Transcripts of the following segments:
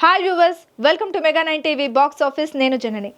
Hi viewers, welcome to Mega nine TV box office. నేను Janani.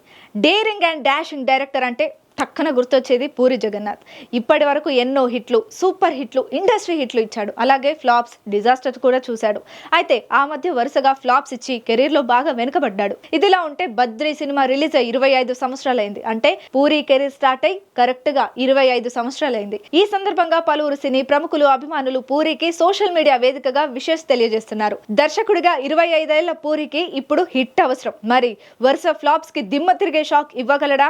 Daring and dashing director అంటే టక్కన గుర్తొచ్చేది పూరి జగన్నాథ్. ఇప్పటి వరకు ఎన్నో హిట్లు సూపర్ హిట్లు ఇండస్ట్రీ హిట్లు ఇచ్చాడు. అలాగే ఫ్లాప్స్ డిజాస్టర్ కూడా చూశాడు. అయితే ఆ మధ్య వరుసగా ఫ్లాప్స్ ఇచ్చి కెరీర్లో బాగా వెనుకబడ్డాడు. ఇదిలా ఉంటే బద్రీ సినిమా రిలీజ్ అయ్యి ఇరవై ఐదు సంవత్సరాలైంది. అంటే పూరి కెరీర్ స్టార్ట్ అయి కరెక్ట్గా ఇరవై ఐదు సంవత్సరాలైంది. ఈ సందర్భంగా పలువురు సినీ ప్రముఖులు అభిమానులు పూరికి సోషల్ మీడియా వేదికగా విషెస్ తెలియజేస్తున్నారు. దర్శకుడిగా ఇరవై ఐదేళ్ళ పూరికి ఇప్పుడు హిట్ అవసరం. మరి వరుస ఫ్లాప్స్కి దిమ్మ తిరిగే షాక్ ఇవ్వగలడా?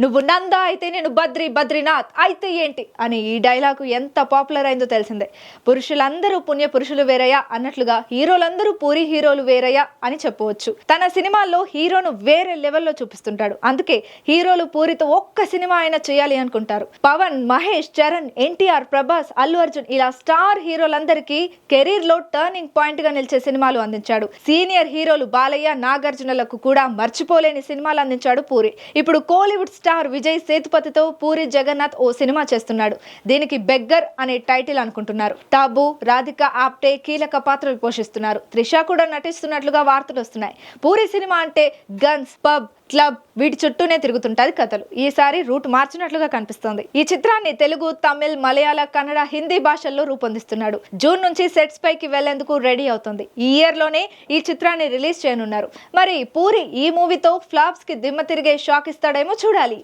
నువ్వు నందా అయితే నేను బద్రి బద్రీనాథ్ అయితే ఏంటి? అని ఈ డైలాగు ఎంత పాపులర్ అయిందో తెలిసిందే. పురుషులందరూ పుణ్య పురుషులు వేరయ్యా అన్నట్లుగా హీరోలందరూ పూరి హీరోలు వేరయ్యా అని చెప్పవచ్చు. తన సినిమాల్లో హీరోను వేరే లెవెల్లో చూపిస్తుంటాడు. అందుకే హీరోలు పూరితో ఒక్క సినిమా అయినా చేయాలి అనుకుంటారు. పవన్ మహేష్ చరణ్ ఎన్టీఆర్ ప్రభాస్ అల్లు అర్జున్ ఇలా స్టార్ హీరోలందరికీ కెరీర్లో టర్నింగ్ పాయింట్గా నిలిచే సినిమాలు అందించాడు. సీనియర్ హీరోలు బాలయ్య నాగార్జునలకు కూడా మర్చిపోలేని సినిమాలు అందించాడు పూరి. ఇప్పుడు కోలీవుడ్ స్టార్ విజయ్ సేతుపతితో పూరి జగన్నాథ్ ఓ సినిమా చేస్తున్నాడు. దీనికి బెగ్గర్ అనే టైటిల్ అనుకుంటున్నారు. టాబు రాధిక ఆప్టే కీలక పాత్రలు పోషిస్తున్నారు. త్రిష కూడా నటిస్తున్నట్లుగా వార్తలు వస్తున్నాయి. పూరి సినిమా అంటే గన్స్ పబ్ క్లబ్ వీటి చుట్టూనే తిరుగుతుంటది కథలు. ఈసారి రూట్ మార్చినట్లుగా కనిపిస్తోంది. ఈ చిత్రాన్ని తెలుగు తమిళ్ మలయాళ కన్నడ హిందీ భాషల్లో రూపొందిస్తున్నాడు. జూన్ నుంచి సెట్స్ పైకి వెళ్ళేందుకు రెడీ అవుతుంది. ఈ ఇయర్లోనే ఈ చిత్రాన్ని రిలీజ్ చేయనున్నారు. మరి పూరి ఈ మూవీతో ఫ్లాప్స్కి దిమ్మ తిరిగే షాక్ ఇస్తాడేమో చూడాలి.